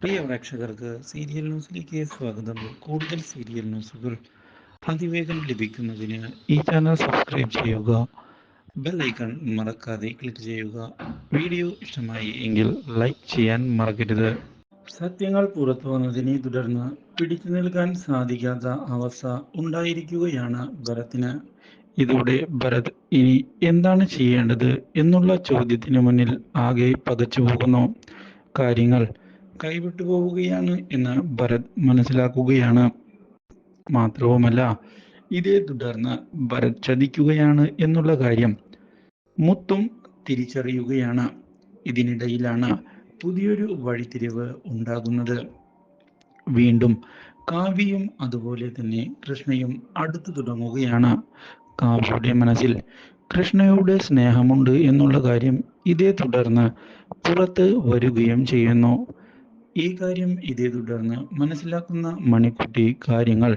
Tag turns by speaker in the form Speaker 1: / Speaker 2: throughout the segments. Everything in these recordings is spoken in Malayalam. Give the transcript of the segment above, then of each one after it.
Speaker 1: പ്രിയ പ്രേക്ഷകർക്ക് സീരിയൽ ന്യൂസിലേക്ക് സ്വാഗതം. കൂടുതൽ സീരിയൽ ന്യൂസുകൾ അതിവേഗം ലഭിക്കുന്നതിന് ഈ ചാനൽ സബ്സ്ക്രൈബ് ചെയ്യുക ബെൽ ഐക്കൺ മറക്കാതെ ക്ലിക്ക് ചെയ്യുക. വീഡിയോ ഇഷ്ടമായി എങ്കിൽ ലൈക്ക് ചെയ്യാൻ മറക്കരുത്. സത്യങ്ങൾ പുറത്തു വന്നതിനെ തുടർന്ന് പിടിച്ചു നിൽക്കാൻ സാധിക്കാത്ത അവസ്ഥ ഉണ്ടായിരിക്കുകയാണ് ഭരത്തിന്. ഇതോടെ ഭരത് ഇനി എന്താണ് ചെയ്യേണ്ടത് എന്നുള്ള ചോദ്യത്തിന് മുന്നിൽ ആകെ പകച്ചു പോകുന്നു. കാര്യങ്ങൾ കൈവിട്ടു പോവുകയാണ് എന്ന് ഭരത് മനസ്സിലാക്കുകയാണ്. മാത്രവുമല്ല ഇതേ തുടർന്ന് ഭരത് ചതിക്കുകയാണ് എന്നുള്ള കാര്യം മുത്തും തിരിച്ചറിയുകയാണ്. ഇതിനിടയിലാണ് പുതിയൊരു വഴിത്തിരിവ് ഉണ്ടാകുന്നത്. വീണ്ടും കാവ്യയും അതുപോലെ തന്നെ കൃഷ്ണയും അടുത്തു തുടങ്ങുകയാണ്. കാവ്യയുടെ മനസ്സിൽ കൃഷ്ണയുടെ സ്നേഹമുണ്ട് എന്നുള്ള കാര്യം ഇതേ തുടർന്ന് പുറത്ത് വരികയും ചെയ്യുന്നു. ഈ കാര്യം ഇതേ തുടർന്ന് മനസ്സിലാക്കുന്ന മണിക്കുട്ടി കാര്യങ്ങൾ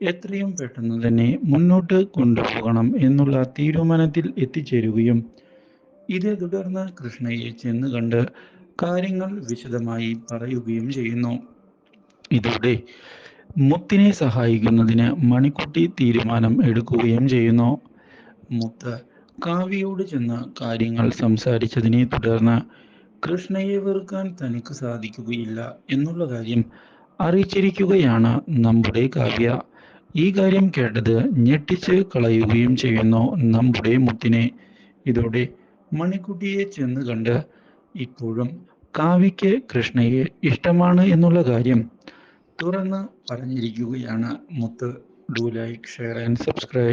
Speaker 1: എത്രയും പെട്ടെന്ന് തന്നെ മുന്നോട്ട് കൊണ്ടുപോകണം എന്നുള്ള തീരുമാനത്തിൽ എത്തിച്ചേരുകയും ഇതേ തുടർന്ന് കൃഷ്ണയെ ചെന്ന് കണ്ട് കാര്യങ്ങൾ വിശദമായി പറയുകയും ചെയ്യുന്നു. ഇതോടെ മുത്തിനെ സഹായിക്കുന്നതിന് മണിക്കുട്ടി തീരുമാനം എടുക്കുകയും ചെയ്യുന്നു. മുത്ത് കാവ്യയോട് ചെന്ന് കാര്യങ്ങൾ സംസാരിച്ചതിനെ തുടർന്ന് കൃഷ്ണയെ വെറുക്കാൻ തനിക്ക് സാധിക്കുകയില്ല എന്നുള്ള കാര്യം അറിയിച്ചിരിക്കുകയാണ് നമ്മുടെ കാവ്യ. ഈ കാര്യം കേട്ടത് ഞെട്ടിച്ച് കളയുകയും ചെയ്യുന്നു നമ്മുടെ മുത്തിനെ. ഇതോടെ മണിക്കുട്ടിയെ ചെന്ന് കണ്ട് ഇപ്പോഴും കാവ്യയ്ക്ക് കൃഷ്ണയെ ഇഷ്ടമാണ് എന്നുള്ള കാര്യം തുറന്ന് പറഞ്ഞിരിക്കുകയാണ് മുത്ത്. Do like share and subscribe